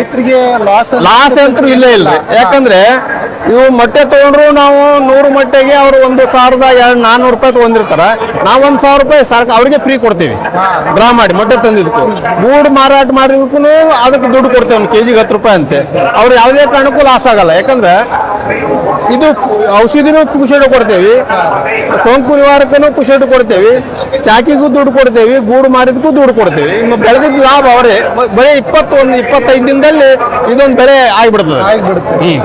ರೈತರಿಗೆ loss loss ಅಂತೂ ಇಲ್ಲೇ ಇಲ್ಲ. ಯಾಕಂದ್ರೆ ಇವು ಮೊಟ್ಟೆ ತಗೊಂಡ್ರು ನಾವು ನೂರು ಮೊಟ್ಟೆಗೆ ಅವರು ಒಂದು ಸಾವಿರದ ಎರಡು ನಾನ್ನೂರು ರೂಪಾಯಿ ತಗೊಂಡಿರ್ತಾರ. ನಾವು ಒಂದು ಸಾವಿರ ರೂಪಾಯಿ ಸರ್ಕ ಅವ್ರಿಗೆ ಫ್ರೀ ಕೊಡ್ತೀವಿ. ಡ್ರಾ ಮಾಡಿ ಮೊಟ್ಟೆ ತಂದಿದ್ದಕ್ಕೂ. ಗೂಡು ಮಾರಾಟ ಮಾಡಿದಕ್ಕೂ ಅದಕ್ಕೆ ದುಡ್ಡು ಕೊಡ್ತೇವೆ ಒಂದು ಕೆಜಿಗೆ ಹತ್ತು ರೂಪಾಯಿ ಅಂತೆ. ಅವ್ರು ಯಾವುದೇ ಕಾರಣಕ್ಕೂ ಲಾಸ್ ಆಗಲ್ಲ. ಯಾಕಂದ್ರೆ ಇದು ಔಷಧಿನೂ ಪುಷಟು ಕೊಡ್ತೇವೆ. ಸೋಂಕು ನಿವಾರಕನೂ ಪುಷಟು ಕೊಡ್ತೇವೆ. ಚಾಕಿಗೂ ದುಡ್ಡು ಕೊಡ್ತೇವಿ. ಗೂಡು ಮಾಡಿದಕ್ಕೂ ದುಡ್ಡು ಕೊಡ್ತೇವೆ. ಇನ್ನು ಬೆಳೆದಿದ್ದ ಲಾಭ ಅವರೇ. ಬರೀ ಇಪ್ಪತ್ತೊಂದು ಇಪ್ಪತ್ತೈದು ದಿನದಲ್ಲಿ ಇದೊಂದು ಬೆಳೆ ಆಗ್ಬಿಡ್ತದೆ. ಆಗಿಬಿಡುತ್ತೆ. ಹ್ಮ್.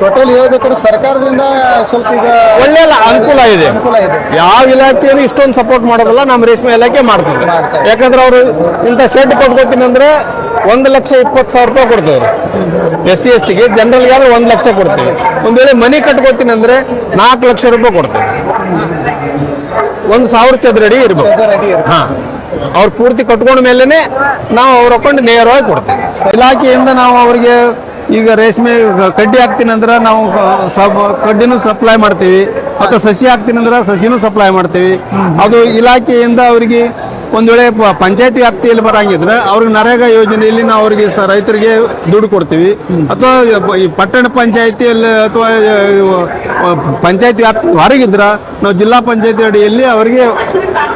ಟೋಟಲ್ ಹೇಳ್ಬೇಕಾದ್ರೆ ಸರ್ಕಾರದಿಂದ ಸ್ವಲ್ಪ ಈಗ ಒಳ್ಳೆ ಅನುಕೂಲ ಇದೆ. ಅನುಕೂಲ ಇದೆ. ಯಾವ ಇಲಾಖೆಯನ್ನು ಇಷ್ಟೊಂದು ಸಪೋರ್ಟ್ ಮಾಡೋದಲ್ಲ ನಮ್ಮ ರೇಷ್ಮೆ ಇಲಾಖೆ ಮಾಡ್ತದೆ. ಮಾಡ್ತಾರೆ. ಯಾಕಂದ್ರೆ ಅವರು ಇಂಥ ಶೆಡ್ ಕೊಟ್ಕೊತೀನಿ ಅಂದ್ರೆ ಒಂದು ಲಕ್ಷ ಇಪ್ಪತ್ತು ಸಾವಿರ ರೂಪಾಯಿ ಕೊಡ್ತೇವ್ರು. ಎಸ್ ಸಿ ಎಸ್ ಟಿಗೆ ಜನರಲ್ಗೆ ಆದ್ರೆ ಒಂದು ಲಕ್ಷ ಕೊಡ್ತೇವೆ. ಒಂದ್ ವೇಳೆ ಮನೆ ಕಟ್ಕೊತೀನಿ ಅಂದ್ರೆ ನಾಲ್ಕು ಲಕ್ಷ ರೂಪಾಯಿ ಕೊಡ್ತೇವೆ. ಒಂದು ಸಾವಿರ ಚದರಡಿ ಇರ್ಬೋದು ಚದರ ಅಡಿ ಇರುತ್ತೆ. ಹಾ. ಅವ್ರು ಪೂರ್ತಿ ಕಟ್ಕೊಂಡ ಮೇಲೆನೆ ನಾವು ಅವ್ರ ಅಕೌಂಟ್ ನೇರವಾಗಿ ಕೊಡ್ತೇವೆ. ಇಲಾಖೆಯಿಂದ ನಾವು ಅವರಿಗೆ ಈಗ ರೇಷ್ಮೆ ಕಡ್ಡಿ ಹಾಕ್ತೀನಿ ಅಂದ್ರೆ ನಾವು ಸಬ್ ಕಡ್ಡಿನೂ ಸಪ್ಲೈ ಮಾಡ್ತೀವಿ, ಮತ್ತು ಸಸಿ ಹಾಕ್ತೀನಿ ಅಂದ್ರೆ ಸಸಿನೂ ಸಪ್ಲೈ ಮಾಡ್ತೀವಿ. ಅದು ಇಲಾಖೆಯಿಂದ ಅವರಿಗೆ ಒಂದು ವೇಳೆ ಪಂಚಾಯತಿ ವ್ಯಾಪ್ತಿಯಲ್ಲಿ ಬರಂಗಿದ್ರೆ ಅವ್ರಿಗೆ ನರೇಗಾ ಯೋಜನೆಯಲ್ಲಿ ನಾವು ಅವರಿಗೆ ಸ ರೈತರಿಗೆ ದುಡ್ಡು ಕೊಡ್ತೀವಿ. ಅಥವಾ ಈ ಪಟ್ಟಣ ಪಂಚಾಯತಿಯಲ್ಲಿ ಅಥವಾ ಪಂಚಾಯತ್ ವ್ಯಾಪ್ತಿ ಹೊರಗಿದ್ರೆ ನಾವು ಜಿಲ್ಲಾ ಪಂಚಾಯತಿ ಅಡಿಯಲ್ಲಿ ಅವರಿಗೆ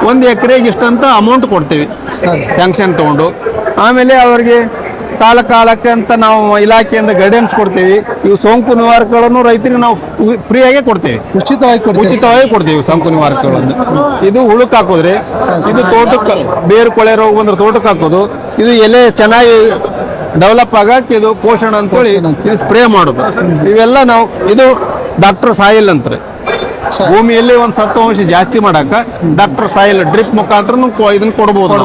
ಒಂದು ಎಕರೆಗೆ ಇಷ್ಟಂತ ಅಮೌಂಟ್ ಕೊಡ್ತೀವಿ. ಸ್ಯಾಂಕ್ಷನ್ ತೊಗೊಂಡು. ಆಮೇಲೆ ಅವರಿಗೆ ಕಾಲ ಕಾಲಕ್ಕೆ ಅಂತ ನಾವು ಇಲಾಖೆಯಿಂದ ಗೈಡೆನ್ಸ್ ಕೊಡ್ತೀವಿ. ಇವು ಸೋಂಕು ನಿವಾರಕಗಳನ್ನು ರೈತರಿಗೆ ನಾವು ಫ್ರೀಯಾಗೆ ಕೊಡ್ತೀವಿ. ಉಚಿತವಾಗಿ ಉಚಿತವಾಗಿ ಕೊಡ್ತೀವಿ ಸೋಂಕು ನಿವಾರಕಗಳನ್ನು. ಇದು ಹುಳುಕ್ ಹಾಕೋದ್ರಿ ಇದು ತೋಟಕ್ಕೆ ಬೇರು ಕೊಳೆ ರೋಗ ಬಂದ್ರೆ ತೋಟಕ್ಕೆ ಹಾಕೋದು. ಇದು ಎಲೆ ಚೆನ್ನಾಗಿ ಡೆವಲಪ್ ಆಗಕ್ಕೆ ಇದು ಪೋಷಣ ಅಂತೇಳಿ ಇದು ಸ್ಪ್ರೇ ಮಾಡೋದು. ಇವೆಲ್ಲ ನಾವು ಇದು ಡಾಕ್ಟರ್ ಸಾಯಿಲ್ ಅಂತಾರೆ. ಭೂಮಿಯಲ್ಲಿ ಒಂದು ಸತ್ವಾಂಶ ಜಾಸ್ತಿ ಮಾಡಾಕ ಡಾಕ್ಟರ್ ಸಾಯಿಲ್ ಡ್ರಿಪ್ ಮುಖಾಂತರ ಇದನ್ನ ಕೊಡಬಹುದು.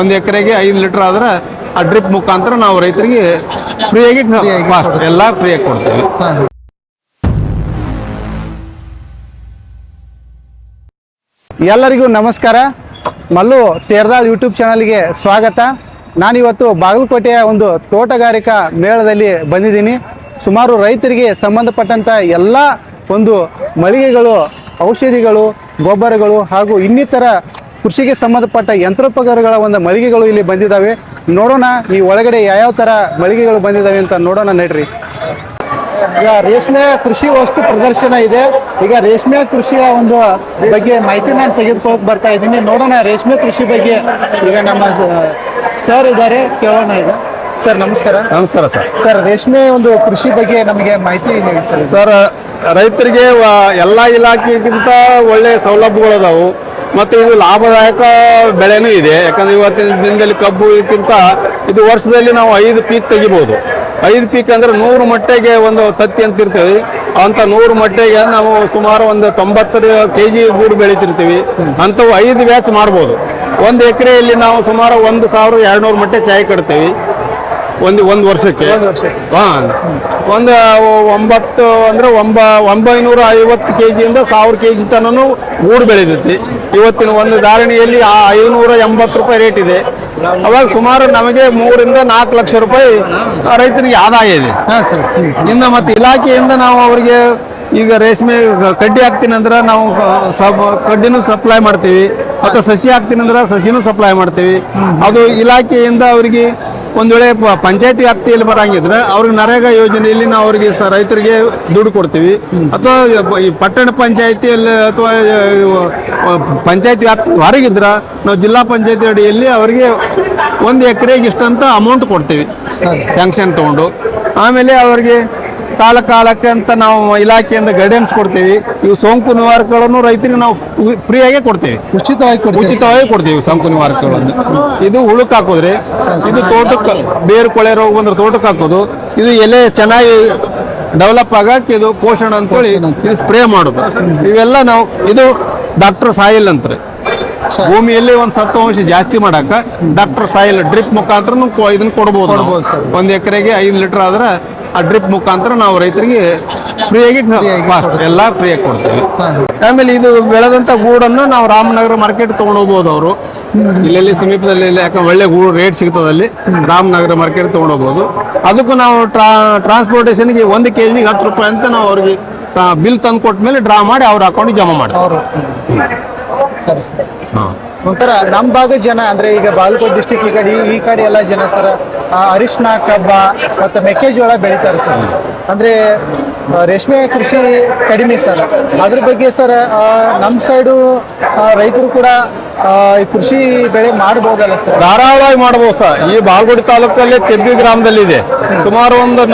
ಒಂದ್ ಎಕರೆಗೆ ಐದು ಲೀಟರ್ ಆದ್ರೆ ಆ ಡ್ರಿಪ್ ಮುಖಾಂತರ ನಾವು ರೈತರಿಗೆ ಫ್ರೀಯಾಗಿ ಎಲ್ಲಾ ಫ್ರೀಯಾಗಿ ಕೊಡ್ತೀವಿ. ಎಲ್ಲರಿಗೂ ನಮಸ್ಕಾರ. ಮಲ್ಲು ತೇರ್ದಾಳ್ ಯೂಟ್ಯೂಬ್ ಚಾನಲ್ಗೆ ಸ್ವಾಗತ. ನಾನಿವತ್ತು ಬಾಗಲಕೋಟೆಯ ಒಂದು ತೋಟಗಾರಿಕಾ ಮೇಳದಲ್ಲಿ ಬಂದಿದ್ದೀನಿ. ಸುಮಾರು ರೈತರಿಗೆ ಸಂಬಂಧಪಟ್ಟಂಥ ಎಲ್ಲ ಒಂದು ಮಳಿಗೆಗಳು, ಔಷಧಿಗಳು, ಗೊಬ್ಬರಗಳು ಹಾಗೂ ಇನ್ನಿತರ ಕೃಷಿಗೆ ಸಂಬಂಧಪಟ್ಟ ಯಂತ್ರೋಪಕರಣಗಳ ಒಂದು ಮಳಿಗೆಗಳು ಇಲ್ಲಿ ಬಂದಿದ್ದಾವೆ. ನೋಡೋಣ ಈ ಒಳಗಡೆ ಯಾವ್ಯಾವ ಥರ ಮಳಿಗೆಗಳು ಬಂದಿದ್ದಾವೆ ಅಂತ ನೋಡೋಣ ನಡ್ರಿ. ಈಗ ರೇಷ್ಮೆ ಕೃಷಿ ವಸ್ತು ಪ್ರದರ್ಶನ ಇದೆ. ಈಗ ರೇಷ್ಮೆ ಕೃಷಿಯ ಒಂದು ಬಗ್ಗೆ ಮಾಹಿತಿ ನಾನು ತೆಗೆದುಕೊಳ್ಳಕ್ ಬರ್ತಾ ಇದ್ದೀನಿ. ನೋಡೋಣ ರೇಷ್ಮೆ ಕೃಷಿ ಬಗ್ಗೆ ಈಗ ನಮ್ಮ ಸರ್ ಇದ್ದಾರೆ. ಕೇಳೋಣ ಈಗ. ಸರ್ ನಮಸ್ಕಾರ. ನಮಸ್ಕಾರ ಸರ್. ಸರ್ ರೇಷ್ಮೆ ಒಂದು ಕೃಷಿ ಬಗ್ಗೆ ನಮಗೆ ಮಾಹಿತಿ ಹೇಳಿ ಸರ್. ಸರ್ ರೈತರಿಗೆ ಎಲ್ಲ ಇಲಾಖೆಗಿಂತ ಒಳ್ಳೆ ಸೌಲಭ್ಯಗಳು ಅದಾವು. ಮತ್ತು ಇದು ಲಾಭದಾಯಕ ಬೆಳೆನೂ ಇದೆ. ಯಾಕಂದ್ರೆ ಇವತ್ತಿನ ದಿನದಲ್ಲಿ ಕಬ್ಬು ಇದಕ್ಕಿಂತ ಇದು ವರ್ಷದಲ್ಲಿ ನಾವು ಐದು ಪೀಕ್ ತೆಗಿಬೋದು. ಐದು ಪೀಕ್ ಅಂದ್ರೆ ನೂರು ಮಟ್ಟೆಗೆ ಒಂದು ತತ್ತಿ ಅಂತ ಇರ್ತೀವಿ. ಅಂಥ ನೂರು ಮಟ್ಟೆಗೆ ನಾವು ಸುಮಾರು ಒಂದು ತೊಂಬತ್ತರ ಕೆ ಜಿ ಗೂಡು ಬೆಳೀತಿರ್ತೀವಿ. ಅಂಥವು ಐದು ಬ್ಯಾಚ್ ಮಾಡ್ಬೋದು. ಒಂದು ಎಕರೆಯಲ್ಲಿ ನಾವು ಸುಮಾರು ಒಂದು ಸಾವಿರದ ಎರಡ್ನೂರು ಮಟ್ಟೆ ಚಾಯ್ ಕಟ್ತೇವೆ. ಒಂದು ಒಂದು ವರ್ಷಕ್ಕೆ? ಒಂದು ವರ್ಷಕ್ಕೆ. ಹಾ. ಒಂದು ಒಂಬತ್ತು ಅಂದ್ರೆ ಒಂಬ ಒಂಬೈನೂರ ಐವತ್ತು ಕೆ ಜಿಯಿಂದ ಸಾವಿರ ಕೆ ಜಿ ತನೂ ಗೂಡು ಬೆಳೆದೈತಿ ಇವತ್ತಿನ ಒಂದು ಧಾರಣೆಯಲ್ಲಿ ಆ ಐನೂರ ಎಂಬತ್ತು ರೂಪಾಯಿ ರೇಟ್ ಇದೆ. ಅವಾಗ ಸುಮಾರು ನಮಗೆ ಮೂರಿಂದ ನಾಲ್ಕು ಲಕ್ಷ ರೂಪಾಯಿ ರೈತರಿಗೆ ಆದಾಯ ಇದೆ. ಹಾಂ ಸರ್. ಇನ್ನು ಮತ್ತೆ ಇಲಾಖೆಯಿಂದ ನಾವು ಅವರಿಗೆ ಈಗ ರೇಷ್ಮೆ ಕಡ್ಡಿ ಹಾಕ್ತೀನಿ ಅಂದ್ರೆ ನಾವು ಸಬ್ ಕಡ್ಡಿನೂ ಸಪ್ಲೈ ಮಾಡ್ತೀವಿ. ಮತ್ತು ಸಸಿ ಹಾಕ್ತೀನಿ ಅಂದ್ರೆ ಸಸಿನೂ ಸಪ್ಲೈ ಮಾಡ್ತೀವಿ. ಅದು ಇಲಾಖೆಯಿಂದ ಅವರಿಗೆ ಒಂದ್ ವೇಳೆ ಪಂಚಾಯತ್ ವ್ಯಾಪ್ತಿಯಲ್ಲಿ ಬರಂಗಿದ್ರೆ ಅವ್ರಿಗೆ ನರೇಗಾ ಯೋಜನೆಯಲ್ಲಿ ನಾವು ಅವರಿಗೆ ರೈತರಿಗೆ ದುಡ್ಡು ಕೊಡ್ತೀವಿ. ಅಥವಾ ಈ ಪಟ್ಟಣ ಪಂಚಾಯತಿಯಲ್ಲಿ ಅಥವಾ ಪಂಚಾಯತ್ ವ್ಯಾಪ್ತಿ ಹೊರಗಿದ್ರೆ ನಾವು ಜಿಲ್ಲಾ ಪಂಚಾಯತಿ ಅಡಿಯಲ್ಲಿ ಅವರಿಗೆ ಒಂದು ಎಕರೆಗೆ ಇಷ್ಟಂತ ಅಮೌಂಟ್ ಕೊಡ್ತೀವಿ. ಸ್ಯಾಂಕ್ಷನ್ ತಗೊಂಡು. ಆಮೇಲೆ ಅವರಿಗೆ ಕಾಲ ಕಾಲಕ್ಕೆ ಅಂತ ನಾವು ಇಲಾಖೆಯಿಂದ ಗೈಡೆನ್ಸ್ ಕೊಡ್ತೀವಿ. ಇವು ಸೋಂಕು ನಿವಾರಕಗಳನ್ನು ರೈತರಿಗೆ ನಾವು ಫ್ರೀಯಾಗೆ ಕೊಡ್ತೀವಿ. ಉಚಿತವಾಗಿ ಉಚಿತವಾಗಿ ಕೊಡ್ತೀವಿ ಸೋಂಕು ನಿವಾರಕಗಳನ್ನು. ಇದು ಹುಳುಕ್ ಹಾಕೋದ್ರಿ ಇದು ತೋಟಕ್ಕೆ ಬೇರು ಕೊಳೆ ರೋಗ ಬಂದ್ರೆ ತೋಟಕ್ಕೆ ಹಾಕೋದು. ಇದು ಎಲೆ ಚೆನ್ನಾಗಿ ಡೆವಲಪ್ ಆಗಕ್ಕೆ ಇದು ಪೋಷಣ ಅಂತೇಳಿ ಇದು ಸ್ಪ್ರೇ ಮಾಡೋದು. ಇವೆಲ್ಲ ನಾವು ಇದು ಡಾಕ್ಟರ್ ಸಾಯಿಲ್ ಅಂತಾರೆ. ಭೂಮಿಯಲ್ಲಿ ಒಂದು ಸತ್ವಾಂಶ ಜಾಸ್ತಿ ಮಾಡಾಕ ಡಾಕ್ಟರ್ ಸಾಯಿಲ್ ಡ್ರಿಪ್ ಮುಖಾಂತರ ಇದನ್ನ ಸರ್. ಒಂದ್ ಎಕರೆಗೆ ಐದು ಲೀಟರ್ ಆದ್ರೆ ಆ ಡ್ರಿಪ್ ಮುಖಾಂತರ ನಾವು ರೈತರಿಗೆ ಫ್ರೀಯಾಗಿ ಎಲ್ಲ ಫ್ರೀಯಾಗಿ ಕೊಡ್ತೀವಿ. ಆಮೇಲೆ ಇದು ಬೆಳೆದಂತ ಗೂಡನ್ನು ನಾವು ರಾಮನಗರ ಮಾರ್ಕೆಟ್ ತಗೊಂಡು ಹೋಗ್ಬೋದು ಅವರು. ಇಲ್ಲೆಲ್ಲಿ ಸಮೀಪದಲ್ಲಿ ಯಾಕಂದ್ರೆ ಒಳ್ಳೆ ಗೂಡು ರೇಟ್ ಸಿಗ್ತದಲ್ಲಿ ರಾಮನಗರ ಮಾರ್ಕೆಟ್ ತಗೊಂಡು ಹೋಗ್ಬೋದು ಅದಕ್ಕೂ ನಾವು ಟ್ರಾ ಟ್ರಾನ್ಸ್ಪೋರ್ಟೇಷನ್ಗೆ ಒಂದು ಕೆ ಜಿಗೆ ಹತ್ತು ರೂಪಾಯಿ ಅಂತ ನಾವು ಅವ್ರಿಗೆ ಬಿಲ್ ತಂದು ಕೊಟ್ಟ ಮೇಲೆ ಡ್ರಾ ಮಾಡಿ ಅವ್ರ ಅಕೌಂಟಿಗೆ ಜಮಾ ಮಾಡ್ತಾರೆ ಸರಿ ಸರಿ. ಸರ್ ನಮ್ಮ ಭಾಗದ ಜನ, ಅಂದ್ರೆ ಈಗ ಬಾಗಲಕೋಟೆ ಡಿಸ್ಟಿಕ್ ಈ ಕಡೆ ಈ ಕಡೆ ಎಲ್ಲ ಜನ ಸರ್ ಅರಿಶಿನ ಕಬ್ಬ ಮತ್ತು ಮೆಕ್ಕೆಜೋಳ ಬೆಳಿತಾರೆ ಸರ್. ಅಂದ್ರೆ ರೇಷ್ಮೆ ಕೃಷಿ ಕಡಿಮೆ ಸರ್. ಅದ್ರ ಬಗ್ಗೆ ಸರ್ ನಮ್ಮ ಸೈಡು ರೈತರು ಕೂಡ ಈ ಕೃಷಿ ಬೆಳೆ ಮಾಡಬಹುದಲ್ಲ ಸರ್. ಧಾರಾಳವಾಗಿ ಮಾಡಬಹುದು ಸರ್. ಈ ಬಾಲ್ಗುಡಿ ತಾಲೂಕಲ್ಲಿ ಚೆಬ್ಬಿ ಗ್ರಾಮದಲ್ಲಿ ಇದೆ ಸುಮಾರು ಒಂದು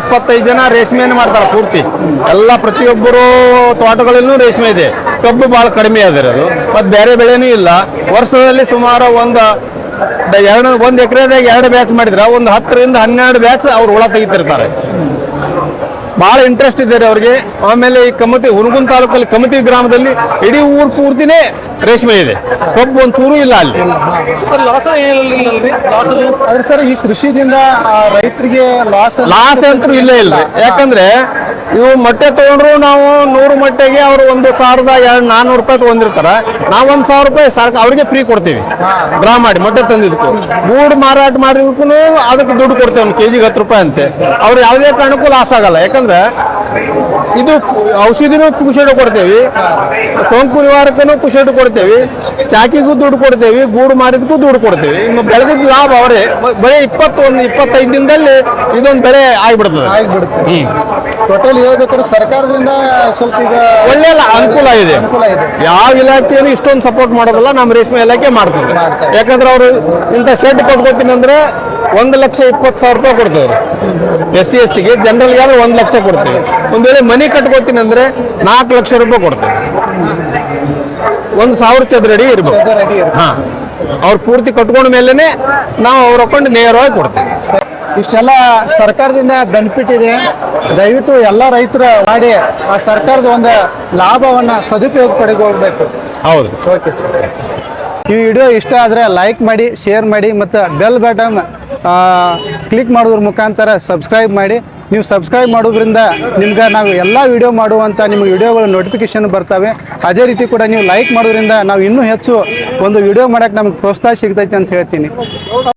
ಎಪ್ಪತ್ತೈದು ಜನ ರೇಷ್ಮೆಯನ್ನು ಮಾಡ್ತಾರೆ ಪೂರ್ತಿ. ಎಲ್ಲ ಪ್ರತಿಯೊಬ್ಬರು ತೋಟಗಳಲ್ಲೂ ರೇಷ್ಮೆ ಇದೆ. ಕಬ್ಬು ಭಾಳ ಕಡಿಮೆ ಅದ ಅದು. ಮತ್ತೆ ಬೇರೆ ಬೆಳೆನೂ ಇಲ್ಲ. ವರ್ಷದಲ್ಲಿ ಸುಮಾರು ಒಂದು ಎರಡು ಒಂದು ಎಕರೆದಾಗ ಎರಡು ಬ್ಯಾಚ್ ಮಾಡಿದ್ರೆ ಒಂದು ಹತ್ತರಿಂದ ಹನ್ನೆರಡು ಬ್ಯಾಚ್ ಅವ್ರು ಹುಳ ತೆಗಿತಿರ್ತಾರೆ. ಬಹಳ ಇಂಟ್ರೆಸ್ಟ್ ಇದ್ದಾರೆ ರೀ ಅವ್ರಿಗೆ. ಆಮೇಲೆ ಈ ಕಮತಿ ಹುನಗುನ್ ತಾಲೂಕಲ್ಲಿ ಕಮತಿ ಗ್ರಾಮದಲ್ಲಿ ಇಡೀ ಊರು ಪೂರ್ತಿನೇ ರೇಷ್ಮೆ ಇದೆ. ಕಬ್ಬು ಒಂಚೂರು ಚೂರು ಇಲ್ಲ ಅಲ್ಲಿ. ಸರ್ ಈ ಕೃಷಿದಿಂದ ಆ, ರೈತರಿಗೆ ಲಾಸ್ ಲಾಸ್ ಅಂತೂ ಇಲ್ಲೇ ಇಲ್ಲ. ಯಾಕಂದ್ರೆ ಇವು ಮೊಟ್ಟೆ ತಗೊಂಡ್ರು ನಾವು ನೂರು ಮೊಟ್ಟೆಗೆ ಅವರು ಒಂದು ಸಾವಿರದ ಎರಡು ನಾನ್ನೂರು ರೂಪಾಯಿ ತಗೊಂಡಿರ್ತಾರ. ನಾವು ಒಂದು ಸಾವಿರ ರೂಪಾಯಿ ಸರ್ಕ ಅವ್ರಿಗೆ ಫ್ರೀ ಕೊಡ್ತೀವಿ. ಡ್ರಾ ಮಾಡಿ ಮೊಟ್ಟೆ ತಂದಿದ್ದಕ್ಕೂ. ಗೂಡು ಮಾರಾಟ ಮಾಡಿದಕ್ಕೂ ಅದಕ್ಕೆ ದುಡ್ಡು ಕೊಡ್ತೇವೆ ಒಂದು ಕೆಜಿಗೆ ಹತ್ತು ರೂಪಾಯಿ ಅಂತೆ. ಅವ್ರು ಯಾವುದೇ ಕಾರಣಕ್ಕೂ ಲಾಸ್ ಆಗಲ್ಲ. ಯಾಕಂದ್ರೆ ಇದು ಔಷಧಿನ ಪುಷೇಟು ಕೊಡ್ತೇವೆ. ಸೋಂಕು ನಿವಾರಕನೂ ಪುಷೇಟು ಕೊಡ್ತೇವೆ. ಚಾಕಿಗೂ ದುಡ್ಡು ಕೊಡ್ತೇವೆ. ಗೂಡು ಮಾಡಿದಕ್ಕೂ ದುಡ್ಡು ಕೊಡ್ತೇವೆ. ಇನ್ನು ಬೆಳೆದಿದ್ದ ಲಾಭ ಅವರೇ. ಬೆಳೆ ಬರೀ ಇಪ್ಪತ್ತೊಂದು ಇಪ್ಪತ್ತೈದು ದಿನದಲ್ಲಿ ಇದೊಂದು ಬೆಳೆ ಆಗಿಬಿಡ್ತದೆ. ಆಗಿಬಿಡುತ್ತೆ. ಟೋಟಲ್ ಹೇಳ್ಬೇಕಾದ್ರೆ ಸರ್ಕಾರದಿಂದ ಸ್ವಲ್ಪ ಈಗ ಒಳ್ಳೆ ಅನುಕೂಲ ಇದೆ. ಅನುಕೂಲ ಇದೆ. ಯಾವ ಇಲಾಖೆಯನ್ನು ಇಷ್ಟೊಂದು ಸಪೋರ್ಟ್ ಮಾಡೋದಲ್ಲ. ನಮ್ಮ ರೇಷ್ಮೆ ಇಲಾಖೆ ಮಾಡ್ತದೆ. ಯಾಕಂದ್ರೆ ಅವರು ಇಂಥ ಶೆಡ್ ಕೊಟ್ಕೋತೀನಿ ಅಂದ್ರೆ ಒಂದು ಲಕ್ಷ ಇಪ್ಪತ್ತು ಸಾವಿರ ರೂಪಾಯಿ ಕೊಡ್ತೇವ್ರು. ಎಸ್ ಸಿ ಎಸ್ ಟಿಗೆ ಜನರಲ್ಗೆ ಆದ್ರೆ ಒಂದು ಲಕ್ಷ ಕೊಡ್ತೇವೆ. ಒಂದು ವೇಳೆ ಮನೆ ಕಟ್ಕೋತೀನಿ ಅಂದರೆ ನಾಲ್ಕು ಲಕ್ಷ ರೂಪಾಯಿ ಕೊಡ್ತೇವೆ ಒಂದು ಸಾವಿರ ಚದರಡಿ ಇರ್ಬೋದು ಚದರ ಅಡಿ ಇರುತ್ತೆ. ಹಾ. ಅವ್ರು ಪೂರ್ತಿ ಕಟ್ಕೊಂಡ ಮೇಲೇ ನಾವು ಅವ್ರು ಅಕೌಂಟ್ ನೇರವಾಗಿ ಕೊಡ್ತೇವೆ. ಇಷ್ಟೆಲ್ಲ ಸರ್ಕಾರದಿಂದ ಬೆನಿಫಿಟ್ ಇದೆ. ದಯವಿಟ್ಟು ಎಲ್ಲ ರೈತರು ಮಾಡಿ ಆ ಸರ್ಕಾರದ ಒಂದು ಲಾಭವನ್ನು ಸದುಪಯೋಗ ಪಡೆದುಕೊಳ್ಬೇಕು ಹೌದು. ಓಕೆ ಸರ್ ಈ ವಿಡಿಯೋ ಇಷ್ಟ ಆದರೆ ಲೈಕ್ ಮಾಡಿ ಶೇರ್ ಮಾಡಿ ಮತ್ತು ಬೆಲ್ ಬಟನ್ ಕ್ಲಿಕ್ ಮಾಡೋದ್ರ ಮುಖಾಂತರ ಸಬ್ಸ್ಕ್ರೈಬ್ ಮಾಡಿ. ನೀವು ಸಬ್ಸ್ಕ್ರೈಬ್ ಮಾಡೋದ್ರಿಂದ ನಿಮ್ಗೆ ನಾವು ಎಲ್ಲ ವಿಡಿಯೋ ಮಾಡುವಂಥ ನಿಮ್ಗೆ ವಿಡಿಯೋಗಳ ನೋಟಿಫಿಕೇಶನ್ ಬರ್ತವೆ. ಅದೇ ರೀತಿ ಕೂಡ ನೀವು ಲೈಕ್ ಮಾಡೋದ್ರಿಂದ ನಾವು ಇನ್ನೂ ಹೆಚ್ಚು ಒಂದು ವಿಡಿಯೋ ಮಾಡೋಕ್ಕೆ ನಮ್ಗೆ ಪ್ರೋತ್ಸಾಹ ಸಿಗ್ತೈತೆ ಅಂತ ಹೇಳ್ತೀನಿ.